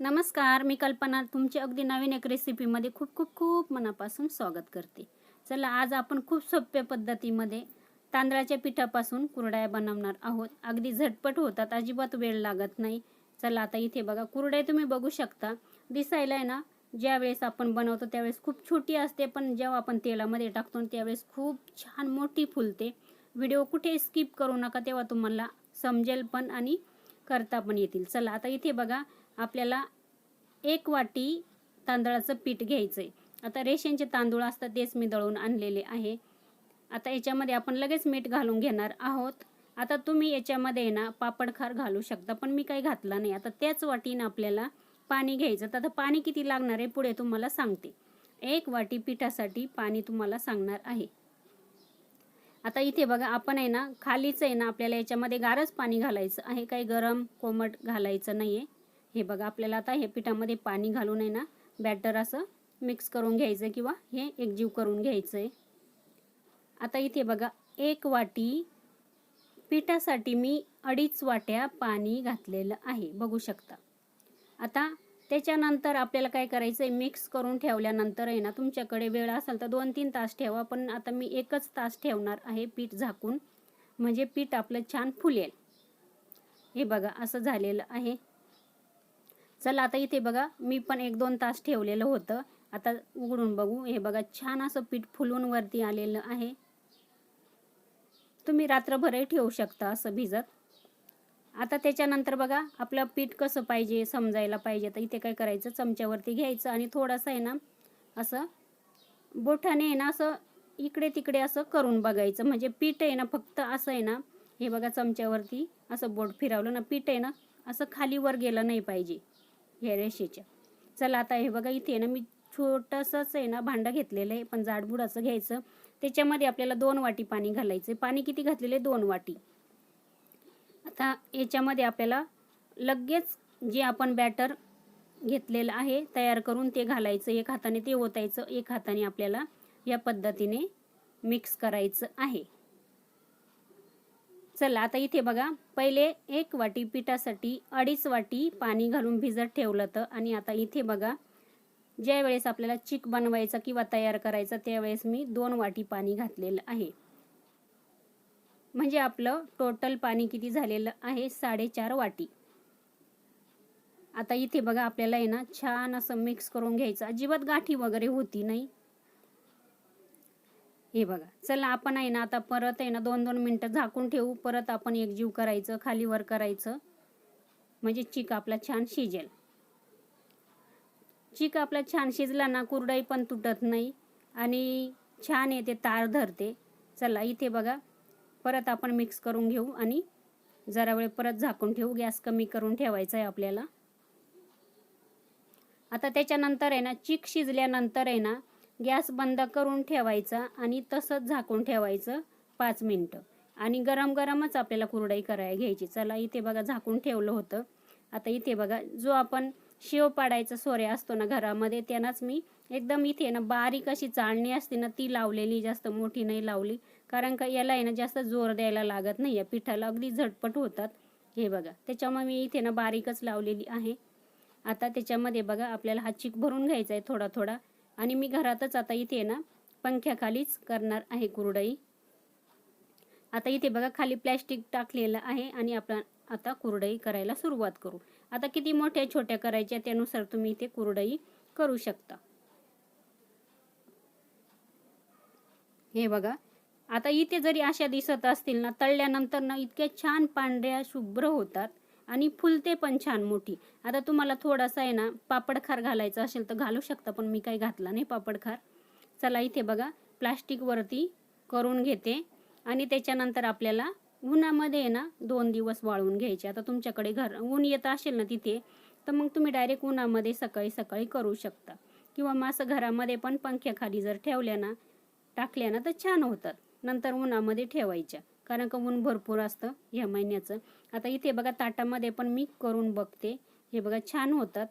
नमस्कार मी कल्पना. तुमची अगदी नवीन एक रेसिपीमध्ये खूप खूप खूप मनापासून स्वागत करते. चला आज आपण खूप सोप्या पद्धतीमध्ये तांदळाच्या पिठापासून कुरड्या बनवणार आहोत. अगदी झटपट होतात अजिबात वेळ लागत नाही. चला आता इथे बघा कुरड्या तुम्ही बघू शकता. दिसायला आहे ना ज्यावेळेस आपण बनवतो त्यावेळेस खूप छोटी असते पण जेव्हा आपण तेलामध्ये टाकतो त्यावेळेस खूप छान मोठी फुलते. व्हिडिओ कुठे स्किप करू नका तेव्हा तुम्हाला समजेल पण आणि करता पण येतील. चला आता इथे बघा आपल्याला एक वाटी तांदळाचं पीठ घ्यायचं आहे आता रेशनचे तांदूळ असतात तेच मी दळून आणलेले आहे. आता याच्यामध्ये आपण लगेच मीठ घालून घेणार आहोत. आता तुम्ही याच्यामध्ये ना पापडखार घालू शकता पण मी काही घातला नाही. आता त्याच वाटीनं आपल्याला पाणी घ्यायचं तर आता पाणी किती लागणार आहे पुढे तुम्हाला सांगते. एक वाटी पिठासाठी पाणी तुम्हाला सांगणार आहे. आता इथे बघा आपण आहे ना खालीच आहे ना आपल्याला याच्यामध्ये गारच पाणी घालायचं आहे. काही गरम कोमट घालायचं नाही आहे हे बघा आपल्याला आता हे पिठामध्ये पाणी घालून आहे ना बॅटर असं मिक्स करून घ्यायचं किंवा हे एकजीव करून घ्यायचं आहे आता इथे बघा एक वाटी पिठासाठी मी अडीच वाट्या पाणी घातलेलं आहे बघू शकता. आता त्याच्यानंतर आपल्याला काय करायचं आहे मिक्स करून ठेवल्यानंतर आहे ना तुमच्याकडे वेळ असेल तर दोन तीन तास ठेवा पण आता मी एकच तास ठेवणार आहे पीठ झाकून. म्हणजे पीठ आपलं छान फुलेल. हे बघा असं झालेलं आहे. चला आता इथे बघा मी पण एक दोन तास ठेवलेलं होतं. आता उघडून बघू. हे बघा छान असं पीठ फुलून वरती आलेलं आहे. तुम्ही रात्रभरही ठेवू शकता असं भिजत. आता त्याच्यानंतर बघा आपलं पीठ कसं पाहिजे समजायला पाहिजे. तर इथे काय करायचं? चमच्यावरती घ्यायचं आणि थोडंसं आहे ना असं बोठाने आहे ना असं इकडे तिकडे असं करून बघायचं. म्हणजे पीठ आहे ना फक्त असं आहे ना हे बघा चमच्यावरती असं बोट फिरवलं ना पीठ आहे ना असं खालीवर गेलं नाही पाहिजे. ह्या रेषेच्या चला आता हे बघा इथे ना मी छोटंसंच आहे ना भांडं घेतलेलं आहे पण जाडबुडाचं घ्यायचं. त्याच्यामध्ये आपल्याला दोन वाटी पाणी घालायचं पाणी किती घातलेले दोन वाटी. आता याच्यामध्ये आपल्याला लगेच जे आपण बॅटर घेतलेलं आहे तयार करून ते घालायचं. एक हाताने ते ओतायचं एक हाताने आपल्याला या पद्धतीने मिक्स करायचं आहे. चला आता इथे बघा. पहिले एक वाटी पिठासाठी अडीच वाटी पाणी घालून भिजत ठेवलं तर आणि आता इथे बघा ज्या वेळेस आपल्याला चिक बनवायचा किंवा तयार करायचा त्यावेळेस मी दोन वाटी पाणी घातलेलं आहे. म्हणजे आपलं टोटल पाणी किती झालेलं आहे? साडेचार वाटी. आता इथे बघा आपल्याला आहे ना छान असं मिक्स करून घ्यायचं. अजिबात गाठी वगैरे होती नाही. हे बघा चला आपण आहे ना आता परत आहे ना दोन दोन मिनटं झाकून ठेवू परत आपण एकजीव करायचं खालीवर करायचं. म्हणजे चिक आपला छान शिजेल. चिक आपला छान शिजला ना कुरडाई पण तुटत नाही आणि छान येते तार धरते. चला इथे बघा परत आपण मिक्स करून घेऊ आणि जरा वेळ परत झाकून ठेवू गॅस कमी करून ठेवायचा आहे आपल्याला. आता त्याच्यानंतर आहे ना चिक शिजल्यानंतर आहे ना गॅस बंद करून ठेवायचा आणि तसंच झाकून ठेवायचं पाच मिनटं. आणि गरम गरमच आपल्याला कुरडाई करायला घ्यायची. चला इथे बघा झाकून ठेवलं होतं. आता इथे बघा जो आपण शेव पाडायचा सोऱ्या असतो ना घरामध्ये त्यांनाच मी एकदम इथे ना बारीक अशी चाळणी असते ना ती लावलेली जास्त मोठी नाही लावली. कारण का याला आहे ना जास्त जोर द्यायला लागत नाही. या पिठाला अगदी झटपट होतात. हे बघा त्याच्यामुळे मी इथे ना बारीकच लावलेली आहे. आता त्याच्यामध्ये बघा आपल्याला हा चिक भरून घ्यायचा आहे थोडा थोडा. आणि मी घरातच आता इथे ना पंख्याखालीच करणार आहे कुरडई. आता इथे बघा खाली प्लॅस्टिक टाकलेलं आहे आणि आपण आता कुरडई करायला सुरुवात करू. आता किती मोठ्या छोट्या करायच्या त्यानुसार तुम्ही इथे कुरडई करू शकता. हे बघा आता इथे जरी अशा दिसत असतील ना तळल्यानंतर ना इतक्या छान पांढऱ्या शुभ्र होतात. आणि फुलते पण छान मोठी. आता तुम्हाला थोडासा आहे ना पापडखार घालायचा असेल तर घालू शकता पण मी काही घातला नाही पापडखार. चला इथे बघा प्लास्टिकवरती करून घेते. आणि त्याच्यानंतर आपल्याला उन्हामध्ये आहे ना दोन दिवस वाळवून घ्यायचे. आता तुमच्याकडे घर ऊन येत असेल ना तिथे तर मग तुम्ही डायरेक्ट उन्हामध्ये सकाळी सकाळी करू शकता. किंवा मग असं घरामध्ये पण पंख्याखाली जर ठेवल्या ना टाकल्या ना तर छान होतात. नंतर उन्हामध्ये ठेवायच्या. कारण का ऊन भरपूर असतं ह्या महिन्याचं. आता इथे बघा ताटामध्ये पण मी करून बघते. हे बघा छान होतात.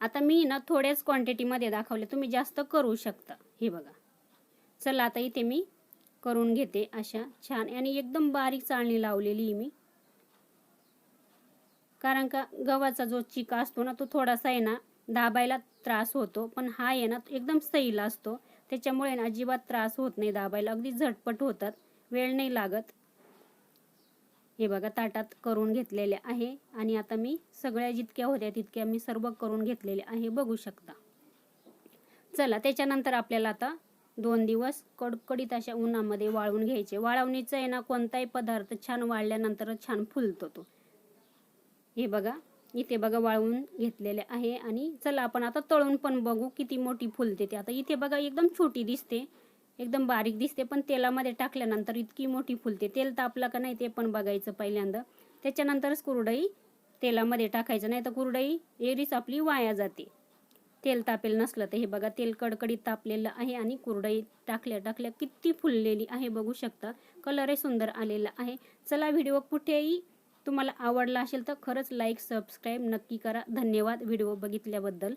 आता मी ना थोड्याच क्वांटिटीमध्ये दाखवले. तुम्ही जास्त करू शकता. हे बघा. चला आता इथे मी करून घेते अशा छान आणि एकदम बारीक चाळणी लावलेली मी. कारण का गव्हाचा जो चिका असतो ना तो थोडासा आहे ना दाबायला त्रास होतो. पण हा आहे ना एकदम सैल असतो. त्याच्यामुळे ना अजिबात त्रास होत नाही दाबायला. अगदी झटपट होतात. वेळ नाही लागत. हे बघा ताटात करून घेतलेले आहे आणि आता मी सगळ्या जितक्या होत्या तितक्या मी सर्व करून घेतलेले आहे. बघू शकता. चला त्याच्यानंतर आपल्याला आता दोन दिवस कडकडीत अशा उन्हामध्ये वाळवून घ्यायचे. वाळवणीचा आहे ना कोणताही पदार्थ छान वाळल्यानंतर छान फुलतो तो. हे बघा इथे बघा वाळवून घेतलेले आहे आणि चला आपण आता तळून पण बघू किती मोठी फुलते ते. आता इथे बघा एकदम छोटी दिसते. एकदम बारीक दिसते पण तेलामध्ये टाकल्यानंतर इतकी मोठी फुलते. तेल तापलं का नाही ते पण बघायचं पहिल्यांदा. त्याच्यानंतरच कुरडई तेलामध्ये टाकायचं नाही तर कुरडई एरीच आपली वाया जाते. तेल तापेल नसलं तर हे बघा तेल कडकडीत तापलेलं आहे आणि कुरडई टाकल्या टाकल्या किती फुललेली आहे बघू शकता. कलरही सुंदर आलेला आहे. चला व्हिडिओ कुठेही तुम्हाला आवडला असेल तर खरंच लाईक सबस्क्राईब नक्की करा. धन्यवाद व्हिडिओ बघितल्याबद्दल.